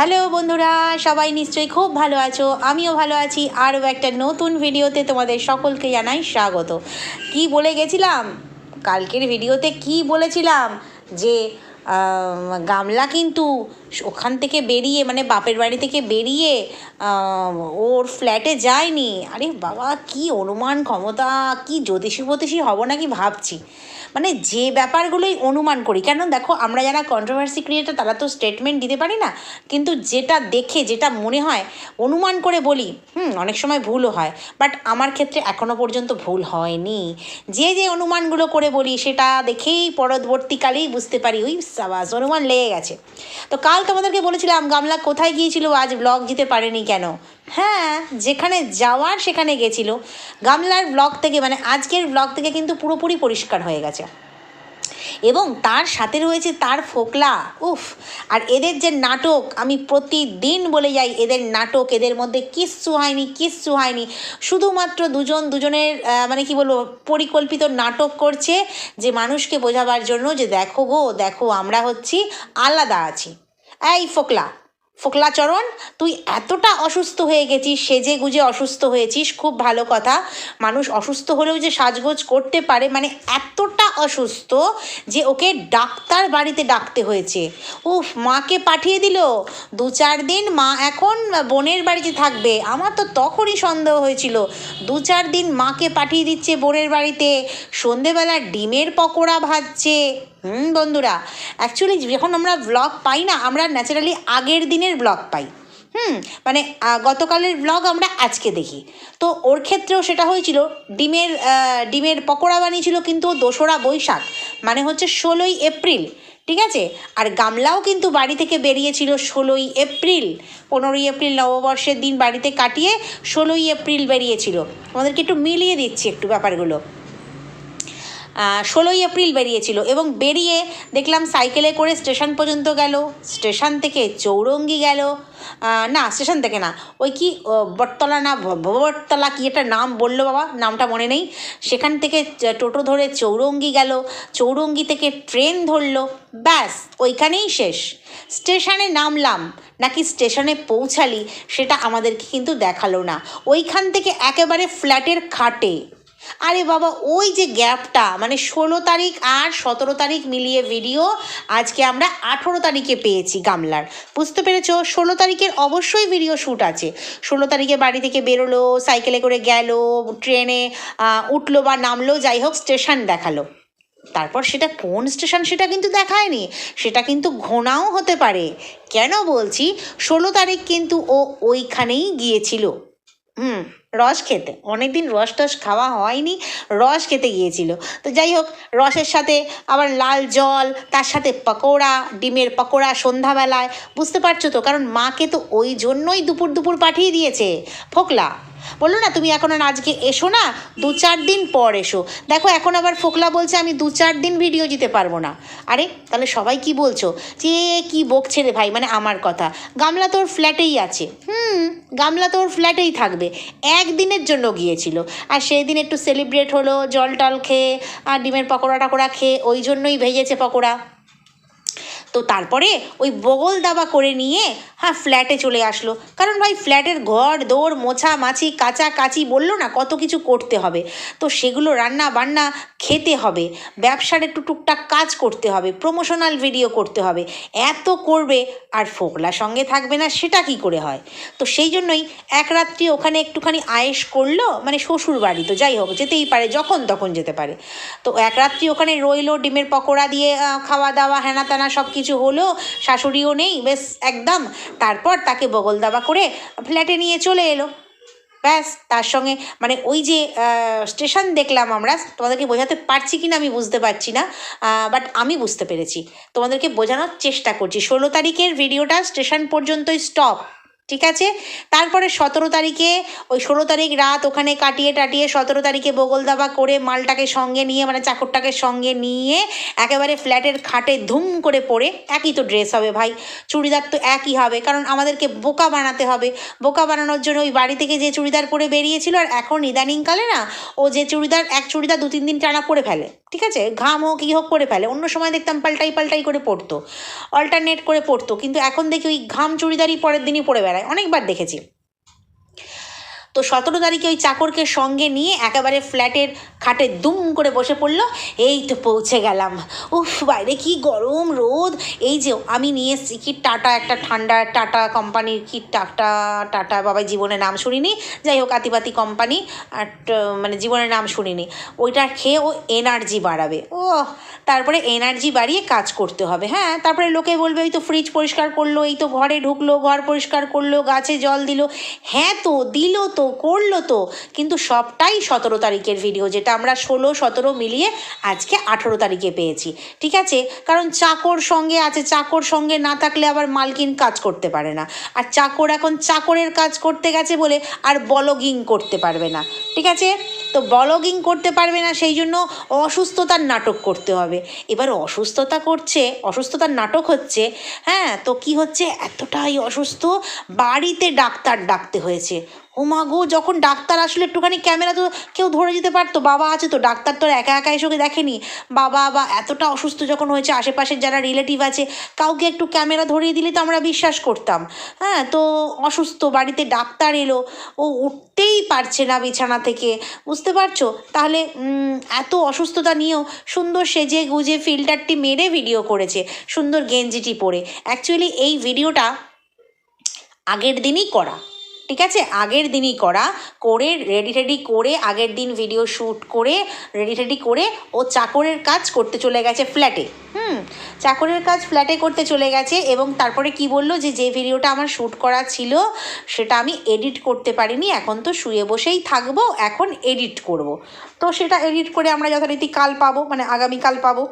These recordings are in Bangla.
হ্যালো বন্ধুরা, সবাই নিশ্চয়ই খুব ভালো আছো, আমিও ভালো আছি, আরও একটা নতুন ভিডিওতে তোমাদের সকলকে জানাই স্বাগত। কি বলে গেছিলাম? কালকের ভিডিওতে কি বলেছিলাম? যে গামলা কিন্তু ওখান থেকে বেরিয়ে মানে বাপের বাড়ি থেকে বেরিয়ে ওর ফ্ল্যাটে যায়নি। আরে বাবা, কি অনুমান ক্ষমতা, কি জ্যোতিষী ফতিষী হব নাকি ভাবছি। মানে যে ব্যাপারগুলোই অনুমান করি, কেন দেখো আমরা যারা কন্ট্রোভার্সি ক্রিয়েটার তারা তো স্টেটমেন্ট দিতে পারি না, কিন্তু যেটা দেখে, যেটা মনে হয়, অনুমান করে বলি, হুম, অনেক সময় ভুলও হয় বাট আমার ক্ষেত্রে এখনও পর্যন্ত ভুল হয়নি। যে যে অনুমানগুলো করে বলি, সেটা দেখেই পরবর্তীকালেই বুঝতে পারি ওই সাবাস, অনুমান লেগে গেছে। তো কাল তোমাদেরকে বলেছিলাম, গামলা কোথায় গিয়েছিল, আজ ব্লগ দিতে পারেনি কেন? হ্যাঁ যেখানে যাওয়ার সেখানে গেছিল। গামলার ব্লগ থেকে মানে আজকের ব্লগ থেকে কিন্তু পুরোপুরি পরিষ্কার হয়ে গেছে। এবং তার সাথে রয়েছে তার ফোকলা, উফ! আর এদের যে নাটক, আমি প্রতিদিন বলে যাই, এদের নাটক, এদের মধ্যে কিচ্ছু হয়নি কিচ্ছু হয়নি। শুধুমাত্র দুজন, দুজনের মানে কি বলব, পরিকল্পিত নাটক করছে, যে মানুষকে বোঝাবার জন্য যে দেখো গো, দেখো আমরা হচ্ছি, আলাদা আছি। এই ফোকলা ফোকলাচরণ, তুই এতটা অসুস্থ হয়ে গেছিস, সেজে গুজে অসুস্থ হয়েছিস, খুব ভালো কথা। মানুষ অসুস্থ হলেও যে সাজগোজ করতে পারে মানে এতটা অসুস্থ যে ওকে ডাক্তার বাড়িতে ডাকতে হয়েছে। উফ, মাকে পাঠিয়ে দিল। দু চার দিন মা এখন বোনের বাড়িতে থাকবে। আমার তো তখনই সন্দেহ হয়েছিল। দু চার দিন মাকে পাঠিয়ে দিচ্ছে বোনের বাড়িতে। সন্ধেবেলা ডিমের পকোড়া ভাজছে। হুম, বন্ধুরা অ্যাকচুয়ালি যখন আমরা ব্লগ পাই না, আমরা ন্যাচারালি আগের দিনের ব্লগ পাই। হুম মানে গতকালের ব্লগ আমরা আজকে দেখি। তো ওর ক্ষেত্রেও সেটা হয়েছিল, ডিমের ডিমের পকোড়া বানিয়েছিল কিন্তু দোসরা বৈশাখ মানে হচ্ছে ষোলোই এপ্রিল, ঠিক আছে? আর গামলাও কিন্তু বাড়ি থেকে বেরিয়েছিল ষোলোই এপ্রিল, পনেরোই এপ্রিল নববর্ষের দিন বাড়িতে কাটিয়ে ষোলোই এপ্রিল বেরিয়েছিল। আমাদেরকে একটু মিলিয়ে দিচ্ছি একটু ব্যাপারগুলো। ষোলোই এপ্রিল বেরিয়েছিল এবং বেরিয়ে দেখলাম সাইকেলে করে স্টেশন পর্যন্ত গেল। স্টেশন থেকে চৌরঙ্গি গেল। না, স্টেশন থেকে না, ওই কি বটতলা না, ভ- ভবটতলা কি একটা নাম বলল বাবা, নামটা মনে নেই। সেখান থেকে টোটো ধরে চৌরঙ্গি গেল। চৌরঙ্গি থেকে ট্রেন ধরলো। ব্যাস, ওইখানেই শেষ। স্টেশনে নামলাম, নাকি স্টেশনে পৌঁছালি, সেটা আমাদেরকে কিন্তু দেখাল না। ওইখান থেকে একেবারে ফ্ল্যাটের খাটে। আরে বাবা, ওই যে গ্যাপটা মানে ষোলো তারিখ আর সতেরো তারিখ মিলিয়ে ভিডিও আজকে আমরা আঠেরো তারিখে পেয়েছি গামলার। বুঝতে পেরেছ? ষোলো তারিখের অবশ্যই ভিডিও শ্যুট আছে। ষোলো তারিখে বাড়ি থেকে বেরোলো সাইকেলে করে গেল ট্রেনে উঠল বা নামলো, যাই হোক স্টেশন দেখাল। তারপর সেটা কোন স্টেশন সেটা কিন্তু দেখায়নি, সেটা কিন্তু ঘোনাও হতে পারে। কেন বলছি? ষোলো তারিখ কিন্তু ও ওইখানেই গিয়েছিল। হুম। রস খেতে। অনেকদিন রস টস খাওয়া হয়নি, রস খেতে গিয়েছিল। তো যাই হোক, রসের সাথে আবার লাল জল, তার সাথে পকোড়া, ডিমের পকোড়া সন্ধ্যাবেলায়, বুঝতে পারছ তো? কারণ মাকে তো ওই জন্যই দুপুর দুপুর পাঠিয়ে দিয়েছে। ফোকলা বলল, না, তুমি এখন আর আজকে এসো না, দু চার দিন পর এসো। দেখো, এখন আবার ফোকলা বলছে, আমি দু চার দিন ভিডিও দিতে পারব না। আরে, তাহলে সবাই কি বলছো? যে, কি বকছে রে ভাই? মানে আমার কথা। গামলা তোর ফ্ল্যাটেই আছে। হুম, গামলা তোর ফ্ল্যাটেই থাকবে। একদিনের জন্য গিয়েছিল। আর সেই দিন একটু সেলিব্রেট হলো জল টল খেয়ে, আর ডিমের পকোড়া টকোড়া খেয়ে, ওই জন্যই ভেজেছে পকোড়া। তো তারপরে ওই বগল দাবা করে নিয়ে হ্যাঁ ফ্ল্যাটে চলে আসলো। কারণ ভাই ফ্ল্যাটের ঘর দৌড় মোছা, মাছি, কাচা, কাচি বলল না, কত কিছু করতে হবে। তো সেগুলো রান্না বান্না খেতে হবে। ব্যবসার একটু টুকটাক কাজ করতে হবে প্রমোশনাল ভিডিও করতে হবে। এত করবে, আর ফোকলা সঙ্গে থাকবে না, সেটা কি করে হয়? তো সেই জন্যই এক রাত্রি ওখানে একটুখানি আয়েস করল মানে শ্বশুর বাড়ি তো, যাই হোক, যেতেই পারে, যখন তখন যেতে পারে। তো এক রাত্রি ওখানে রইল, ডিমের পকোড়া দিয়ে খাওয়া দাওয়া হেনা তেনা সব কিছু হলো, শাশুড়িও নেই, বেশ একদম। তারপর তাকে বগল দাবা করে ফ্ল্যাটে নিয়ে চলে এলো। ব্যাস, তার সঙ্গে মানে ওই যে স্টেশন দেখলাম আমরা, তোমাদেরকে বোঝাতে পারছি কি না আমি বুঝতে পারছি না বাট আমি বুঝতে পেরেছি। তোমাদেরকে বোঝানোর চেষ্টা করছি। ষোলো তারিখের ভিডিওটা স্টেশন পর্যন্তই স্টপ ঠিক আছে? তারপরে সতেরো তারিখে, ওই ষোলো তারিখ রাত ওখানে কাটিয়ে টাটিয়ে সতেরো তারিখে বগল দাবা করে মালটাকে সঙ্গে নিয়ে মানে চাকরটাকে সঙ্গে নিয়ে একেবারে ফ্ল্যাটের খাটে ধুম করে পড়ে। একই তো ড্রেস হবে ভাই। চুড়িদার তো একই হবে, কারণ আমাদেরকে বোকা বানাতে হবে। বোকা বানানোর জন্য ওই বাড়ি থেকে যে চুড়িদার পরে বেরিয়েছিল, আর এখন ইদানিংকালে না, ও যে চুড়িদার, এক চুড়িদার দু তিন দিন টানা পরে ফেলে। ঠিক আছে? ঘাম হোক, ই হোক করে ফেলে। অন্য সময় দেখতাম পাল্টাই পাল্টাই করে পড়তো। অল্টারনেট করে পড়তো। কিন্তু এখন দেখি ওই ঘাম চুড়িদারই পরের দিনই পরে বেড়ায়। অনেকবার দেখেছি। তো সতেরো তারিখে ওই চাকরকে সঙ্গে নিয়ে একেবারে ফ্ল্যাটের খাটে দুম করে বসে পড়ল। এই তো পৌঁছে গেলাম। উফ, বাইরে কি গরম রোদ। এই যে আমি নিয়ে এসেছি কি টাটা, একটা ঠান্ডা টাটা কোম্পানির কি টাটা টাটা, বাবাই জীবনে নাম শুনিনি। যাই হোক, আতিপাতি কোম্পানি আর মানে জীবনের নাম শুনিনি। ওইটা খেয়ে ও এনার্জি বাড়াবে। ও তারপরে এনার্জি বাড়িয়ে কাজ করতে হবে। হ্যাঁ তারপরে লোকে বলবে, ওই তো ফ্রিজ পরিষ্কার করল, এই তো ঘরে ঢুকলো, ঘর পরিষ্কার করল, গাছে জল দিল। হ্যাঁ তো, দিল তো। করল তো, কিন্তু সবটাই সতেরো তারিখের ভিডিও যেটা আমরা ষোলো, সতেরো মিলিয়ে আজকে আঠেরো তারিখে পেয়েছি, ঠিক আছে? কারণ চাকর সঙ্গে আছে, চাকর সঙ্গে না থাকলে আবার মালকিন কাজ করতে পারে না, আর চাকর এখন চাকরের কাজ করতে গেছে বলে আর বলগিং করতে পারবে না, ঠিক আছে? তো বলগিং করতে পারবে না, সেই জন্য অসুস্থতার নাটক করতে হবে, এবার অসুস্থতা করছে, অসুস্থতার নাটক হচ্ছে হ্যাঁ তো কি হচ্ছে? এতটাই অসুস্থ, বাড়িতে ডাক্তার ডাকতে হয়েছে ও মা গো, যখন ডাক্তার আসলে, একটুখানি ক্যামেরা তো কেউ ধরে যেতে পারতো, বাবা আছে তো, ডাক্তার তো একা একা এসে দেখেনি। বাবা বা এতটা অসুস্থ যখন হয়েছে, আশেপাশের যারা রিলেটিভ আছে, কাউকে একটু ক্যামেরা ধরিয়ে দিলে তো আমরা বিশ্বাস করতাম। হ্যাঁ তো অসুস্থ, বাড়িতে ডাক্তার এলো, ও উঠতেই পারছে না বিছানা থেকে, বুঝতে পারছ? তাহলে এত অসুস্থতা নিয়েও সুন্দর সেজে গুজে ফিল্টারটি মেরে ভিডিও করেছে, সুন্দর গেঞ্জিটি পরে। অ্যাকচুয়ালি এই ভিডিওটা আগের দিনই করা। ঠিক আছে? আগের দিনই করা। করে রেডি টেডি করে আগের দিন ভিডিও শ্যুট করে রেডি টেডি করে ও চাকরের কাজ করতে চলে গেছে ফ্ল্যাটে হুম? চাকরের কাজ ফ্ল্যাটে করতে চলে গেছে এবং তারপরে কি বলল যে যে ভিডিওটা আমার শ্যুট করা ছিল সেটা আমি এডিট করতে পারিনি, এখন তো শুয়ে বসেই থাকব, এখন এডিট করব। তো সেটা এডিট করে আমরা যথারীতি কাল পাবো মানে আগামীকাল পাবো।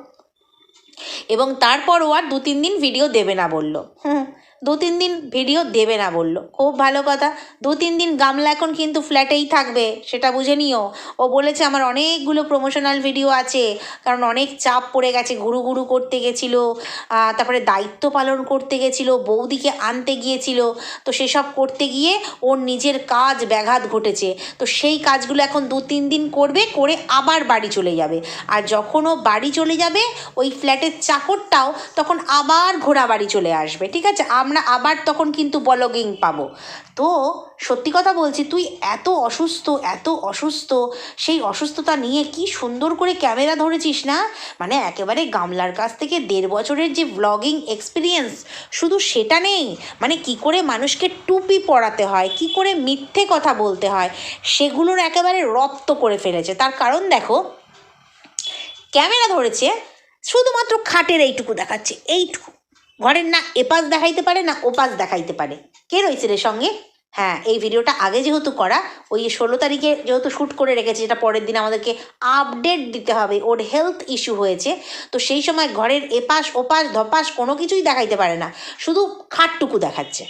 এবং তারপর ও আর দু তিন দিন ভিডিও দেবে না বলল। হুম? দু তিন দিন ভিডিও দেবে না বলল। খুব ভালো কথা। দু তিন দিন গামলা এখন কিন্তু ফ্ল্যাটেই থাকবে, সেটা বুঝে নিও। ও বলেছে, আমার অনেকগুলো প্রমোশনাল ভিডিও আছে, কারণ অনেক চাপ পড়ে গেছে গুরু গুরু করতে গেছিল তারপরে দায়িত্ব পালন করতে গেছিল, বৌদিকে আনতে গিয়েছিল। তো সেসব করতে গিয়ে ওর নিজের কাজ ব্যাঘাত ঘটেছে। তো সেই কাজগুলো এখন দু তিন দিন করবে, করে আবার বাড়ি চলে যাবে। আর যখন ও বাড়ি চলে যাবে, ওই ফ্ল্যাটের চাকরটাও তখন আবার ঘোড়া বাড়ি চলে আসবে। ঠিক আছে? আমরা আবার তখন কিন্তু বলগিং পাবো। তো সত্যি কথা বলছি, তুই এত অসুস্থ এত অসুস্থ, সেই অসুস্থতা নিয়ে কি সুন্দর করে ক্যামেরা ধরেছিস না? মানে একেবারে গামলার কাছ থেকে দেড় বছরের যে ব্লগিং এক্সপিরিয়েন্স শুধু সেটা নেই মানে কি করে মানুষকে টুপি পরাতে হয়, কি করে মিথ্যে কথা বলতে হয়, সেগুলোর একেবারে রপ্ত করে ফেলেছে। তার কারণ দেখো, ক্যামেরা ধরেছে, শুধুমাত্র খাটের এইটুকু দেখাচ্ছে, এইটুকু। ঘরের না এপাশ দেখাইতে পারে না ওপাশ দেখাইতে পারে। কে রয়েছে রে সঙ্গে? হ্যাঁ এই ভিডিওটা আগে যেহেতু করা, ওই ষোলো তারিখে যেহেতু শ্যুট করে রেখেছে, যেটা পরের দিন আমাদেরকে আপডেট দিতে হবে, ওর হেলথ ইস্যু হয়েছে। তো সেই সময় ঘরের এপাশ, ওপাশ ধপাস কোনো কিছুই দেখাইতে পারে না। শুধু খাটটুকু দেখাচ্ছে।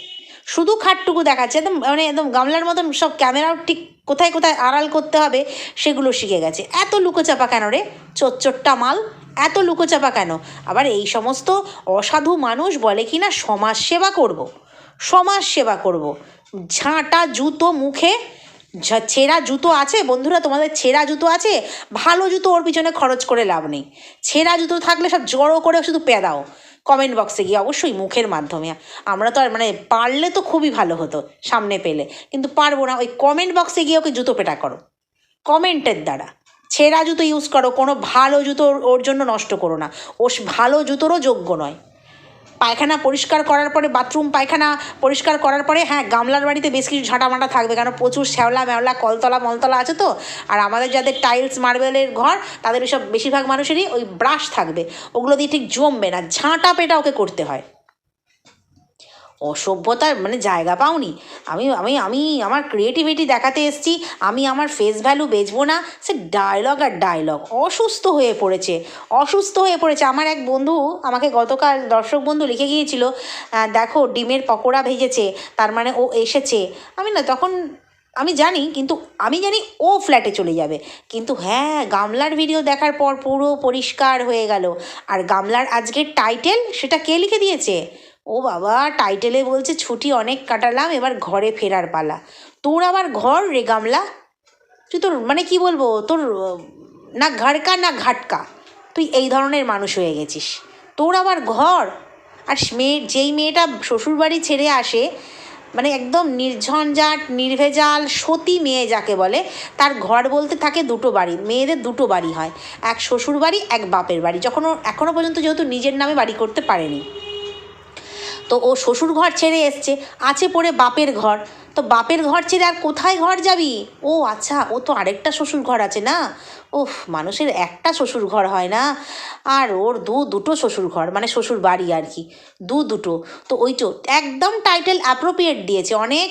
শুধু খাটটুকু দেখাচ্ছে, একদম মানে একদম গামলার মতন সব ক্যামেরাও ঠিক কোথায় কোথায় আড়াল করতে হবে সেগুলো শিখে গেছে। এত লুকোচাপা কেন রে? চোচ্চোট্টা মাল? এত লুকোচাপা কেন? আবার এই সমস্ত অসাধু মানুষ বলে কি না, সমাজ সেবা করব। সমাজ সেবা করব। ঝাঁটা জুতো মুখে ছেঁড়া জুতো আছে? বন্ধুরা, তোমাদের ছেঁড়া জুতো আছে? ভালো জুতো ওর পিছনে খরচ করে লাভ নেই। ছেঁড়া জুতো থাকলে সব জড়ো করে শুধু পেদাও। কমেন্ট বক্সে গিয়ে অবশ্যই মুখের মাধ্যমে। আমরা তো আর মানে পারলে তো খুবই ভালো হতো সামনে পেলে। কিন্তু পারব না, ওই কমেন্ট বক্সে গিয়ে ওকে জুতো পেটা করো। কমেন্টের দ্বারা। ছেঁড়া জুতো ইউজ করো, কোনো ভালো জুতো ওর- জন্য নষ্ট করো না। ও ভালো জুতোরও যোগ্য নয়। পায়খানা পরিষ্কার করার পরে, বাথরুম পায়খানা পরিষ্কার করার পরে হ্যাঁ গামলার বাড়িতে বেশ কিছু ঝাঁটামাটা থাকবে। কারণ প্রচুর শ্যাওলা ম্যাওলা, কলতলা মলতলা আছে তো। আর আমাদের যাদের টাইলস মার্বেলের ঘর, তাদের সব বেশিরভাগ মানুষেরই ওই ব্রাশ থাকবে। ওগুলো দিয়ে ঠিক জমবে না। ঝাঁটা পেটা ওকে করতে হয়। অসভ্যতার মানে জায়গা পাওনি। আমি আমি আমি আমার ক্রিয়েটিভিটি দেখাতে এসেছি, আমি আমার ফেস ভ্যালু বেচবো না, সে ডায়লগ আর ডায়লগ অসুস্থ হয়ে পড়েছে, অসুস্থ হয়ে পড়েছে। আমার এক বন্ধু, আমাকে গতকাল দর্শক বন্ধু লিখে গিয়েছিল দেখো, ডিমের পকোড়া ভেজেছে, তার মানে ও এসেছে। আমি না, তখন আমি জানি, কিন্তু আমি জানি ও ফ্ল্যাটে চলে যাবে। কিন্তু হ্যাঁ গামলার ভিডিও দেখার পর পুরো পরিষ্কার হয়ে গেল। আর গামলার আজকের টাইটেল সেটা কে লিখে দিয়েছে? ও বাবা, টাইটেলে বলছে ছুটি অনেক কাটালাম, এবার ঘরে ফেরার পালা। তোর আবার ঘর রে গামলা? তুই তোর মানে কি বলব, তোর, না ঘাড়কা না ঘাটকা। তুই এই ধরনের মানুষ হয়ে গেছিস। তোর আবার ঘর? আর মেয়ে, যেই মেয়েটা শ্বশুরবাড়ি ছেড়ে আসে মানে একদম নির্ঝঞ্ঝাট, নির্ভেজাল, সতী মেয়ে যাকে বলে, তার ঘর বলতে থাকে দুটো বাড়ি, মেয়েদের দুটো বাড়ি হয়। এক শ্বশুর বাড়ি এক বাপের বাড়ি। যখন এখনও পর্যন্ত যেহেতু নিজের নামে বাড়ি করতে পারেনি। তো ও শ্বশুর ঘর ছেড়ে এসছে, আছে পড়ে বাপের ঘর। তো বাপের ঘর ছেড়ে আর কোথায় ঘর যাবি? ও আচ্ছা ও তো আরেকটা শ্বশুর ঘর আছে না? ওহ মানুষের একটা শ্বশুর ঘর হয় না? আর ওর দু দুটো শ্বশুর ঘর মানে শ্বশুর বাড়ি আর কি, দু দুটো। তো ওই তো একদম টাইটেল অ্যাপ্রোপ্রিয়েট দিয়েছে। অনেক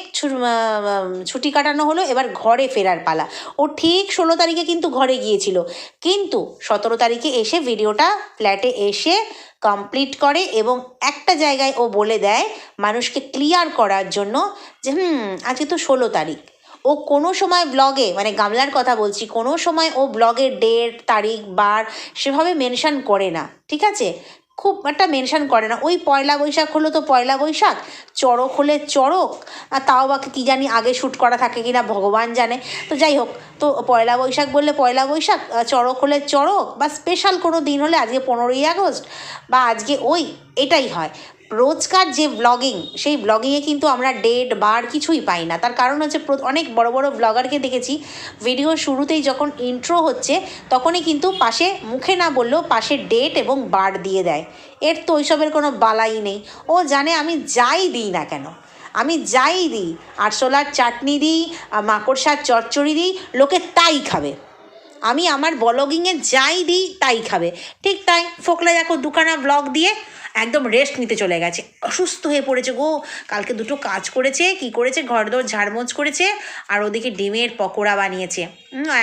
ছুটি কাটানো হলো, এবার ঘরে ফেরার পালা। ও ঠিক ষোলো তারিখে কিন্তু ঘরে গিয়েছিল। কিন্তু সতেরো তারিখে এসে ভিডিওটা ফ্ল্যাটে এসে কমপ্লিট করে এবং একটা জায়গায় ও বলে দেয় মানুষকে ক্লিয়ার করার জন্য যে, হুম, আজকে তো ষোলো তারিখ। ও কোনো সময় ব্লগে মানে গামলার কথা বলছি, কোনো সময় ও ব্লগে ডেট তারিখ, বার সেভাবে মেনশান করে না, ঠিক আছে? খুব একটা মেনশান করে না। ওই পয়লা বৈশাখ হলো তো পয়লা বৈশাখ, চড়ক হলে চড়ক, আর তাও বা কী জানি আগে শ্যুট করা থাকে কি না ভগবান জানে। তো যাই হোক, তো পয়লা বৈশাখ বললে পয়লা বৈশাখ চড়ক হলে চড়ক, বা স্পেশাল কোনো দিন হলে আজকে পনেরোই আগস্ট, বা আজকে ওই, এটাই হয়। রোজকার যে ব্লগিং সেই ব্লগিংয়ে কিন্তু আমরা ডেট বার কিছুই পাই না। তার কারণ হচ্ছে অনেক বড় বড় ব্লগারকে দেখেছি ভিডিও শুরুতেই যখন ইন্ট্রো হচ্ছে, তখনই কিন্তু পাশে মুখে না বললেও পাশে ডেট এবং বার দিয়ে দেয়। এর তো ওইসবের কোনো বালাই নেই। ও জানে আমি যাই দিই না কেন? আমি যাই দিই। আরশোলার চাটনি দিই মাকড়সার চচ্চড়ি দিই, লোকে তাই খাবে। আমি আমার ব্লগিংয়ে যাই দিই, তাই খাবে। ঠিক তাই, ফোকলা দেখো দুখানা ব্লগ দিয়ে একদম রেস্ট নিতে চলে গেছে। অসুস্থ হয়ে পড়েছে গো। কালকে দুটো কাজ করেছে, কি করেছে? ঘরদোর ঝাড়মোছ করেছে আর ওদিকে ডিমের পকোড়া বানিয়েছে।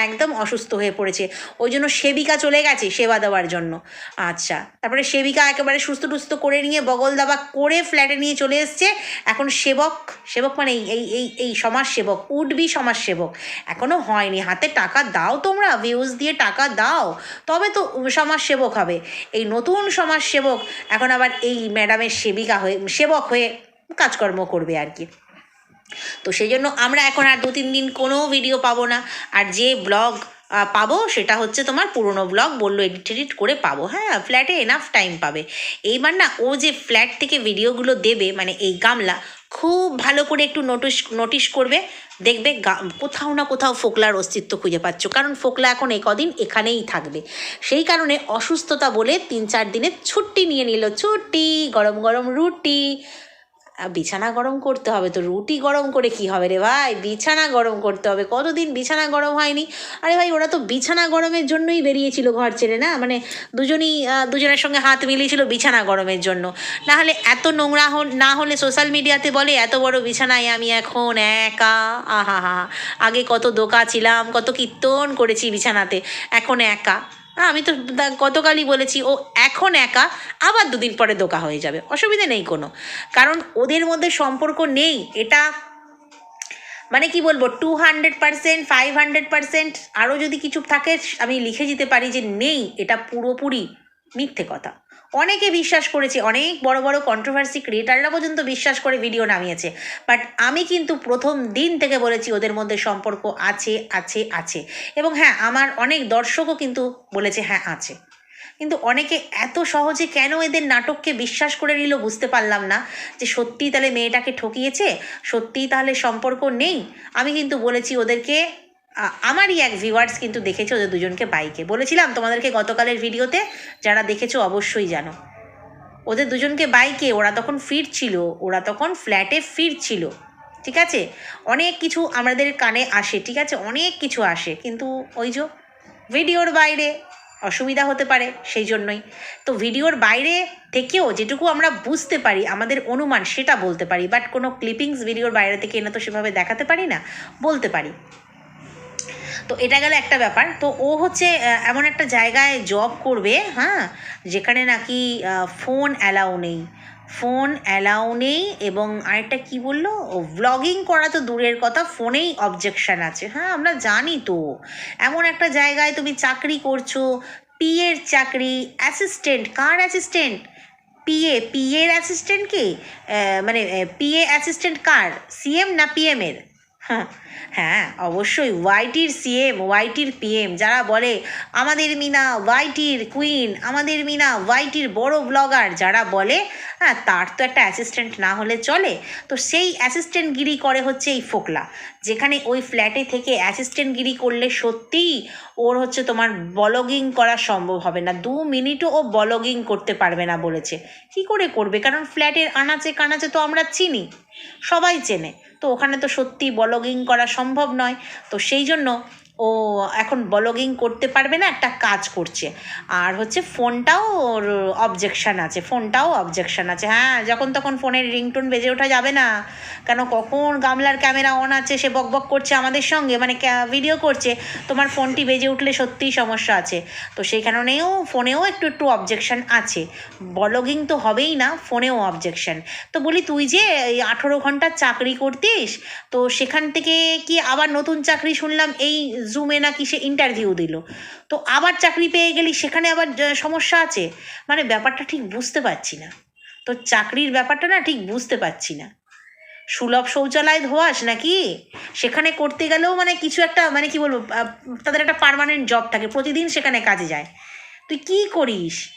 একদম অসুস্থ হয়ে পড়েছে। ওই জন্য সেবিকা চলে গেছে সেবা দেওয়ার জন্য। আচ্ছা তারপরে সেবিকা একেবারে সুস্থ টুস্থ করে নিয়ে বগল দাবা করে ফ্ল্যাটে নিয়ে চলে এসছে। এখন সেবক সেবক মানে এই এই এই সমাজ সেবক, উডবি সমাজ সেবক। এখনও হয়নি। হাতে টাকা দাও তোমরা ভিউজ দিয়ে টাকা দাও। তবে তো সমাজ সেবক হবে। এই নতুন সমাজ সেবক এখন আবার এই ম্যাডামের সেবিকা হয়ে, সেবক হয়ে কাজকর্ম করবে আর কি। তো সেই জন্য আমরা এখন আর দু তিন দিন কোনো ভিডিও পাবো না। আর যে ব্লগ পাবো সেটা হচ্ছে তোমার পুরনো ব্লগ বলল এডিট এডিট করে পাবো। হ্যাঁ ফ্ল্যাটে এনাফ টাইম পাবে। এইবার না ও যে ফ্ল্যাট থেকে ভিডিওগুলো দেবে মানে এই গামলা খুব ভালো করে একটু নোটিশ নোটিশ করবে, দেখবে কোথাও না কোথাও ফোকলার অস্তিত্ব খুঁজে পাচ্ছ। কারণ ফোকলা এখন একদিন কদিন এখানেই থাকবে। সেই কারণে অসুস্থতা বলে তিন চার দিনের ছুটি নিয়ে নিল। ছুটি, গরম গরম রুটি বিছানা গরম করতে হবে তো রুটি গরম করে কি হবে রে ভাই? বিছানা গরম করতে হবে। কতদিন বিছানা গরম হয়নি? আরে ভাই, ওরা তো বিছানা গরমের জন্যই বেরিয়েছিল ঘর ছেড়ে, না? মানে দুজনই দুজনের সঙ্গে হাত মিলিয়েছিল বিছানা গরমের জন্য। না হলে এত নোংরা না হলে সোশ্যাল মিডিয়াতে বলে, এত বড় বিছানায় আমি এখন একা। আহা হা আগে কত দোকা ছিলাম, কত কীর্তন করেছি বিছানাতে, এখন একা। আমি তো গতকালই বলেছি, ও এখন একা, আবার দুদিন পরে দোকা হয়ে যাবে। অসুবিধা নেই কোনো। কারণ ওদের মধ্যে সম্পর্ক নেই। এটা মানে কি বলব two hundred percent five hundred percent আরও যদি কিছু থাকে, আমি লিখে দিতে পারি যে নেই, এটা পুরোপুরি মিথ্যে কথা। অনেকে বিশ্বাস করেছে, অনেক বড় বড় কন্ট্রোভার্সি ক্রিয়েটাররা পর্যন্ত বিশ্বাস করে ভিডিও নামিয়েছে। বাট আমি কিন্তু প্রথম দিন থেকে বলেছি ওদের মধ্যে সম্পর্ক আছে আছে আছে। এবং হ্যাঁ আমার অনেক দর্শকও কিন্তু বলেছে হ্যাঁ আছে। কিন্তু অনেকে এত সহজে কেন এদের নাটককে বিশ্বাস করে নিল বুঝতে পারলাম না, যে সত্যিই তাহলে মেয়েটাকে ঠকিয়েছে, সত্যিই তাহলে সম্পর্ক নেই। আমি কিন্তু বলেছি ওদেরকে আমারই এক ভিউয়ার্স কিন্তু দেখেছে ওদের দুজনকে বাইকে বলেছিলাম তোমাদেরকে গতকালের ভিডিওতে যারা দেখেছ অবশ্যই জানো। ওদের দুজনকে বাইকে ওরা তখন ফিরছিল, ওরা তখন ফ্ল্যাটে ফিরছিল, ঠিক আছে? অনেক কিছু আমাদের কানে আসে, ঠিক আছে? অনেক কিছু আসে, কিন্তু ওই যে ভিডিওর বাইরে অসুবিধা হতে পারে, সেই জন্যই। তো ভিডিওর বাইরে থেকেও যেটুকু আমরা বুঝতে পারি, আমাদের অনুমান, সেটা বলতে পারি বাট কোনো ক্লিপিংস ভিডিওর বাইরে থেকে এনে তো সেভাবে দেখাতে পারি না, বলতে পারি। তো এটা গেল একটা ব্যাপার। তো ও হচ্ছে এমন একটা জায়গায় জব করবে হ্যাঁ যেখানে নাকি ফোন অ্যালাউ নেই। ফোন অ্যালাউ নেই এবং আরেকটা কি বলল? ব্লগিং করা তো দূরের কথা ফোনেই অবজেকশন আছে। হ্যাঁ আমরা জানি তো। এমন একটা জায়গায় তুমি চাকরি করছ পিএর চাকরি অ্যাসিস্ট্যান্ট কার অ্যাসিস্ট্যান্ট পিএ পিএর অ্যাসিস্ট্যান্ট কি? মানে পিএ অ্যাসিস্ট্যান্ট কার? সিএম না পিএমের হ্যাঁ হ্যাঁ অবশ্যই ওয়াইটির সিএম, ওয়াইটির পিএম, যারা বলে, আমাদের মিনা ওয়াইটির কুইন, আমাদের মিনা ওয়াইটির বড় ব্লগার যারা বলে হ্যাঁ তার তো একটা অ্যাসিস্ট্যান্ট না হলে চলে। তো সেই অ্যাসিস্ট্যান্টগিরি করে হচ্ছে এই ফোকলা, যেখানে ওই ফ্ল্যাটে থেকে অ্যাসিস্ট্যান্টগিরি করলে সত্যিই ওর হচ্ছে তোমার বলগিং করা সম্ভব হবে না। দু মিনিটও ও বলগিং করতে পারবে না বলেছে। কি করে করবে? কারণ ফ্ল্যাটের আনাচে কানাচে তো আমরা চিনি। সবাই চেনে। তো ওখানে তো সত্যি বলগিং করা সম্ভব নয়। তো সেই জন্য ও এখন বলগিং করতে পারবে না, একটা কাজ করছে। আর হচ্ছে ফোনটাও ওর অবজেকশান আছে, ফোনটাও অবজেকশান আছে। হ্যাঁ যখন তখন ফোনের রিংটোন বেজে ওঠা যাবে না। কেন, কখন গামলার ক্যামেরা অন আছে, সে বক বক করছে আমাদের সঙ্গে মানে ভিডিও করছে। তোমার ফোনটি বেজে উঠলে সত্যিই সমস্যা আছে। তো সেই কারণেও ফোনেও একটু একটু অবজেকশান আছে। বলগিং তো হবেই না, ফোনেও অবজেকশান তো বলি তুই যে এই আঠেরো ঘণ্টার চাকরি করতিস, তো সেখান থেকে কি আবার নতুন চাকরি শুনলাম? এই জুমে না সে ইন্টারভিউ দিল। তো আবার চাকরি পেয়ে গেলি, সেখানে আবার সমস্যা আছে? মানে ব্যাপারটা ঠিক বুঝতে পারছি না। তো চাকরির ব্যাপারটা না ঠিক বুঝতে পারছি না। সুলভ শৌচালয় ধোয়াস নাকি? সেখানে করতে গেলেও মানে কিছু একটা মানে কি বলব তাদের একটা পারমানেন্ট জব থাকে, প্রতিদিন সেখানে কাজে যায়। তুই কি করিস?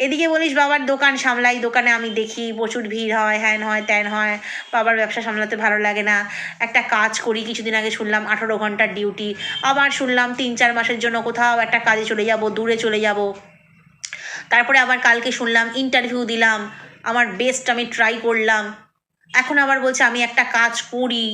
এদিকে বলিস বাবার দোকান সামলাই, দোকানে আমি দেখি প্রচুর ভিড় হয়, হ্যান হয়, ত্যান হয়, বাবার ব্যবসা সামলাতে ভালো লাগে না। একটা কাজ করি, কিছুদিন আগে শুনলাম আঠারো ঘণ্টার ডিউটি আবার শুনলাম তিন চার মাসের জন্য কোথাও একটা কাজে চলে যাব, দূরে চলে যাব। তারপরে আবার কালকে শুনলাম ইন্টারভিউ দিলাম, আমার বেস্ট আমি ট্রাই করলাম। এখন আবার বলছে, আমি একটা কাজ করি।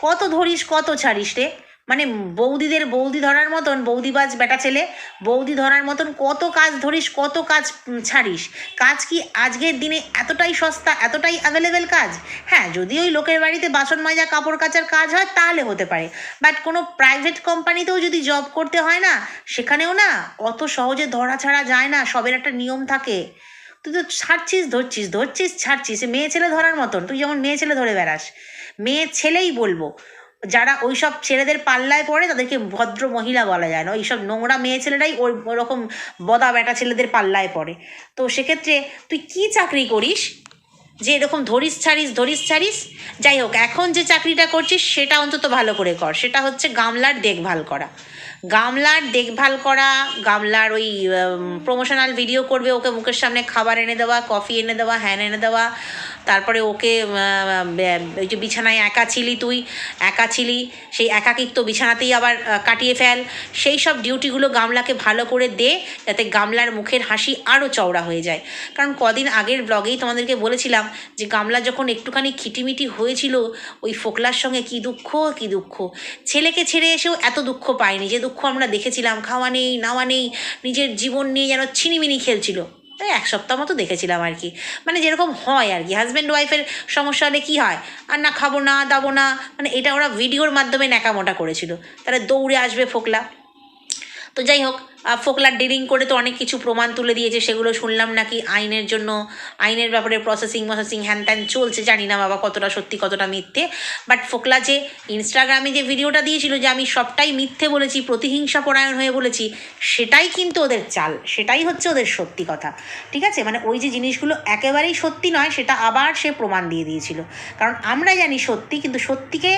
কত ধরিস, কত ছাড়িস রে? মানে বৌদিদের বৌদি ধরার মতন, বৌদিবাজ বেটা ছেলে, বৌদি ধরার মতন কত কাজ ধরিস, কত কাজ ছাড়িস। কাজ কি আজকের দিনে এতটাই সস্তা, এতটাই অ্যাভেলেবেল কাজ? হ্যাঁ যদি ওই লোকের বাড়িতে বাসন মাজা, কাপড় কাচার কাজ হয়, তাহলে হতে পারে। বাট কোনো প্রাইভেট কোম্পানিতেও যদি জব করতে হয় না, সেখানেও না অত সহজে ধরা ছাড়া যায় না, সবের একটা নিয়ম থাকে। তুই তো ছাড়ছিস, ধরছিস ধরছিস, ছাড়ছিস। মেয়ে ছেলে ধরার মতন, তুই যেমন মেয়ে ছেলে ধরে বেড়াস। মেয়ে ছেলেই বলব যারা ওইসব ছেলেদের পাল্লায় পড়ে তাদেরকে ভদ্র মহিলা বলা যায় না। ওইসব নোংরা মেয়ে ছেলেরাই ওই ওরকম বদা বেটা ছেলেদের পাল্লায় পড়ে। তো সেক্ষেত্রে তুই কি চাকরি করিস? যে এরকম ধরিস ছাড়িস ধরিস ছাড়িস? যাই হোক, এখন যে চাকরিটা করছিস সেটা অন্তত ভালো করে কর। সেটা হচ্ছে গামলার দেখভাল করা। গামলার দেখভাল করা, গামলার ওই প্রমোশনাল ভিডিও করবে, ওকে মুখের সামনে খাবার এনে দেওয়া কফি এনে দেওয়া হ্যান এনে দেওয়া তারপরে ওকে ওই যে বিছানায় একা ছিলি তুই, একা ছিলি, সেই একাকিত্ব বিছানাতেই আবার কাটিয়ে ফেল। সেই সব ডিউটিগুলো গামলাকে ভালো করে দে, যাতে গামলার মুখের হাসি আরও চওড়া হয়ে যায়। কারণ কদিন আগের ব্লগেই তোমাদেরকে বলেছিলাম যে গামলা যখন একটুখানি খিটিমিটি হয়েছিল, ওই ফোকলার সঙ্গে কি দুঃখ কি দুঃখ? ছেলেকে ছেড়ে এসেও এত দুঃখ পায়নি যে দুঃখ আমরা দেখেছিলাম, খাওয়া নেই, নাওয়া নেই, নিজের জীবন নিয়ে যেন ছিনিমিনি খেলছিল। এই এক সপ্তাহ মতো দেখেছিলাম আর কি। মানে যেরকম হয় আর কি। হাজব্যান্ড ওয়াইফের সমস্যা হলে কী হয়? আর না খাব না, দাবো না। মানে এটা ওরা ভিডিওর মাধ্যমে ন্যাকামোটা করেছিল। তাহলে দৌড়ে আসবে ফোকলা। তো যাই হোক ফোকলার ডিলিং করে তো অনেক কিছু প্রমাণ তুলে দিয়েছে, সেগুলো শুনলাম নাকি আইনের জন্য, আইনের ব্যাপারে প্রসেসিং মসেসিং হ্যান ত্যান চলছে, জানি না বাবা কতটা সত্যি, কতটা মিথ্যে। বাট ফোকলা যে ইনস্টাগ্রামে যে ভিডিওটা দিয়েছিল যে আমি সবটাই মিথ্যে বলেছি প্রতিহিংসা পরায়ণ হয়ে বলেছি, সেটাই কিন্তু ওদের চাল, সেটাই হচ্ছে ওদের সত্যি কথা। ঠিক আছে? মানে ওই যে জিনিসগুলো একেবারেই সত্যি নয়, সেটা আবার সে প্রমাণ দিয়ে দিয়েছিল। কারণ আমরা জানি সত্যি, কিন্তু সত্যিকে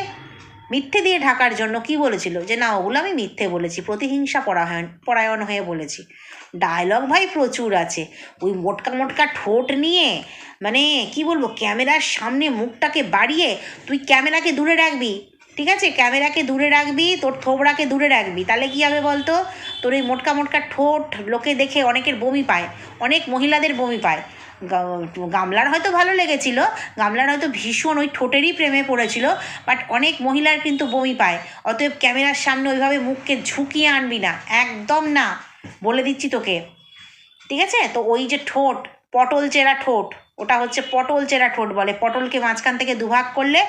মিথ্যে দিয়ে ঢাকার জন্য কি বলেছিল? যে না, ওগুলো আমি মিথ্যে বলেছি, প্রতিহিংসা পরায়ণ পরায়ণ হয়ে বলেছি। ডায়লগ ভাই প্রচুর আছে। ওই মোটকা মোটকা ঠোঁট নিয়ে মানে কি বলব, ক্যামেরার সামনে মুখটাকে বাড়িয়ে তুই ক্যামেরাকে দূরে রাখবি, ঠিক আছে? ক্যামেরাকে দূরে রাখবি, তোর থোবড়াকে দূরে রাখবি। তাহলে কী হবে বলতো? তোর এই মোটকা মোটকা ঠোঁট লোকে দেখে অনেকের বমি পায়, অনেক মহিলাদের বমি পায়। গামলার হয়তো ভালো লেগেছিল, গামলার হয়তো ভীষণ ওই ঠোঁটেরই প্রেমে পড়েছিল বাট অনেক মহিলার কিন্তু বমি পায়। অতএব ক্যামেরার সামনে ওইভাবে মুখকে ঝুঁকিয়ে আনবি না, একদম না, বলে দিচ্ছি তোকে। ঠিক আছে? তো ওই যে ঠোঁট, পটল চেরা ঠোঁট, ওটা হচ্ছে পটল চেরা ঠোঁট বলে। পটলকে মাঝখান থেকে দুভাগ করলে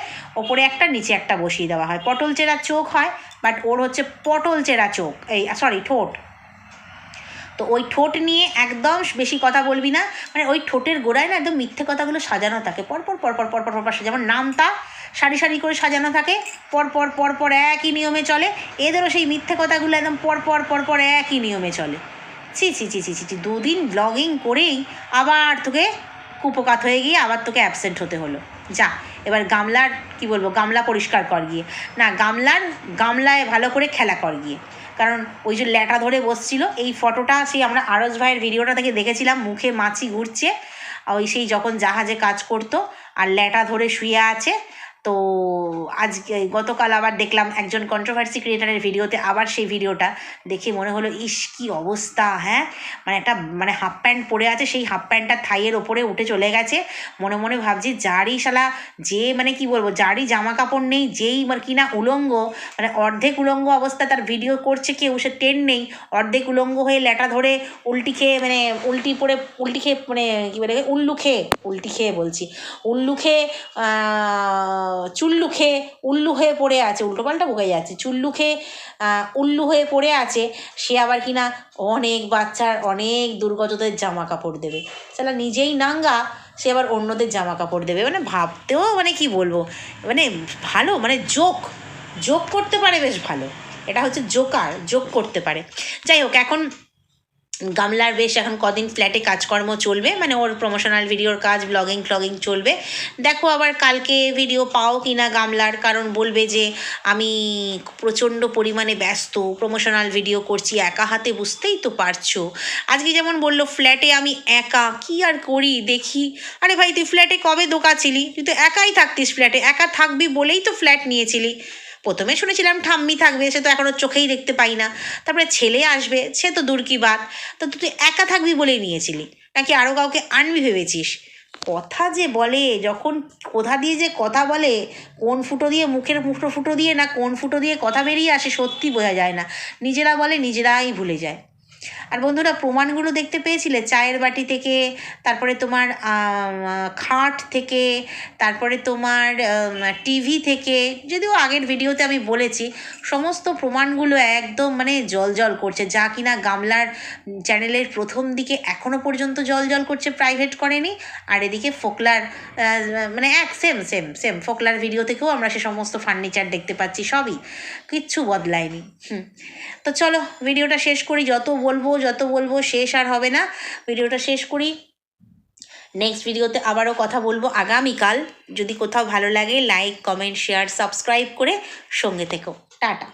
ওপরে একটা, নিচে একটা বসিয়ে দেওয়া হয়। পটল চেরা চোখ হয় বাট ওর হচ্ছে পটল চেরা চোখ, এই সরি ঠোঁট। তো ওই ঠোঁট নিয়ে একদম বেশি কথা বলবি না। মানে ওই ঠোঁটের গোড়ায় না একদম মিথ্যে কথাগুলো সাজানো থাকে। পরপর পরপর পরপর পরপর যেমন নামতা, সারি সারি করে সাজানো থাকে। পরপর পরপর একই নিয়মে চলে। এদেরও সেই মিথ্যে কথাগুলো একদম পরপর পরপর একই নিয়মে চলে। ছি ছি ছি ছি ছি ছি, দুদিন ব্লগিং করেই আবার তোকে কুপকাত হয়ে গিয়ে আবার তোকে অ্যাবসেন্ট হতে হলো। যা, এবার গামলার, কি বলব, গামলা পরিষ্কার কর গিয়ে। না, গামলার, গামলায় ভালো করে খেলা কর গিয়ে। কারণ ওই যে ল্যাটা ধরে বসছিল, এই ফটোটা সেই আমরা আরজ ভাইয়ের ভিডিওটা থেকে দেখেছিলাম, মুখে মাছি ঘুরছে। ওই সেই যখন জাহাজে কাজ করতো, আর ল্যাটা ধরে শুয়ে আছে তো আজকে গতকাল আবার দেখলাম একজন কন্ট্রোভার্সি ক্রিয়েটারের ভিডিওতে আবার সেই ভিডিওটা দেখে মনে হলো, ইস, কি অবস্থা হ্যাঁ? মানে একটা মানে হাফ প্যান্ট পরে আছে, সেই হাফ প্যান্টটা থাইয়ের ওপরে উঠে চলে গেছে। মনে মনে ভাবছি, যারই শালা যে মানে কি বলব, যারই জামা কাপড় নেই, যেই মানে কিনা উলঙ্গ মানে অর্ধেক উলঙ্গ অবস্থা তার ভিডিও করছে কেউ, সে টেন নেই। অর্ধেক উলঙ্গ হয়ে ল্যাটা ধরে উল্টি খেয়ে মানে উল্টি পরে, উল্টি খেয়ে মানে কী বলে, উল্লু খেয়ে, উল্টি খেয়ে বলছি, উল্লু খেয়ে চুল্লু খেয়ে উল্লু হয়ে পড়ে আছে উল্টোপাল্টা বকে যাচ্ছে, চুল্লু খেয়ে উল্লু হয়ে পড়ে আছে, সে আবার কিনা অনেক বাচ্চার অনেক দুর্গতদের জামা কাপড় দেবে। সেটা নিজেই নাঙ্গা, সে আবার অন্যদের জামা কাপড় দেবে। মানে ভাবতেও মানে কি বলব মানে ভালো মানে যোগ যোগ করতে পারে বেশ ভালো। এটা হচ্ছে জোকার, যোগ করতে পারে। যাই হোক, এখন গামলার বেশ এখন কদিন ফ্ল্যাটে কাজকর্ম চলবে মানে ওর প্রমোশনাল ভিডিওর কাজ ব্লগিং ফ্লগিং চলবে। দেখো আবার কালকে ভিডিও পাও কি না গামলার, কারণ বলবে যে আমি প্রচণ্ড পরিমাণে ব্যস্ত প্রমোশনাল ভিডিও করছি, একা হাতে বুঝতেই তো পারছ। আজকে যেমন বলল ফ্ল্যাটে আমি একা, কি আর করি দেখি? আরে ভাই, তুই ফ্ল্যাটে কবে দোকা ছিলি? তুই তো একাই থাকতিস ফ্ল্যাটে একা থাকবি বলেই তো ফ্ল্যাট নিয়েছিলি। প্রথমে শুনেছিলাম ঠাম্মি থাকবে, সে তো এখনও চোখেই দেখতে পাই না। তারপরে ছেলে আসবে, সে তো দূর কি বাদ তো তুই একা থাকবি বলেই নিয়েছিলি, নাকি আরও কাউকে আনবি ভেবেছিস? কথা যে বলে, যখন কোথা দিয়ে যে কথা বলে, কোন ফুটো দিয়ে মুখের মুখটো ফুটো দিয়ে না কোন ফুটো দিয়ে কথা বেরিয়ে আসে, সত্যি বোঝা যায় না। নিজেরা বলে, নিজেরাই ভুলে যায়। আর বন্ধুরা, প্রমাণগুলো দেখতে পেয়েছিলে? চায়ের বাটি থেকে, তারপরে তোমার খাট থেকে, তারপরে তোমার টিভি থেকে, যদিও আগের ভিডিওতে আমি বলেছি, সমস্ত প্রমাণগুলো একদম মানে জল জল করছে। যা কিনা গামলার চ্যানেলের প্রথম দিকে এখনও পর্যন্ত জল জল করছে প্রাইভেট করেনি। আর এদিকে ফোকলার মানে এক সেম সেম সেম ফোকলার ভিডিও থেকেও আমরা সে সমস্ত ফার্নিচার দেখতে পাচ্ছি, সবই। কিচ্ছু বদলায়নি। হুম। তো চলো ভিডিওটা শেষ করি। যত বলব, যত বলব শেষ আর হবে না। ভিডিওটা শেষ করি। নেক্সট ভিডিওতে আবারও কথা বলব আগামীকাল। যদি কোথাও ভালো লাগে লাইক কমেন্ট শেয়ার সাবস্ক্রাইব করে সঙ্গে থেকো। টাটা।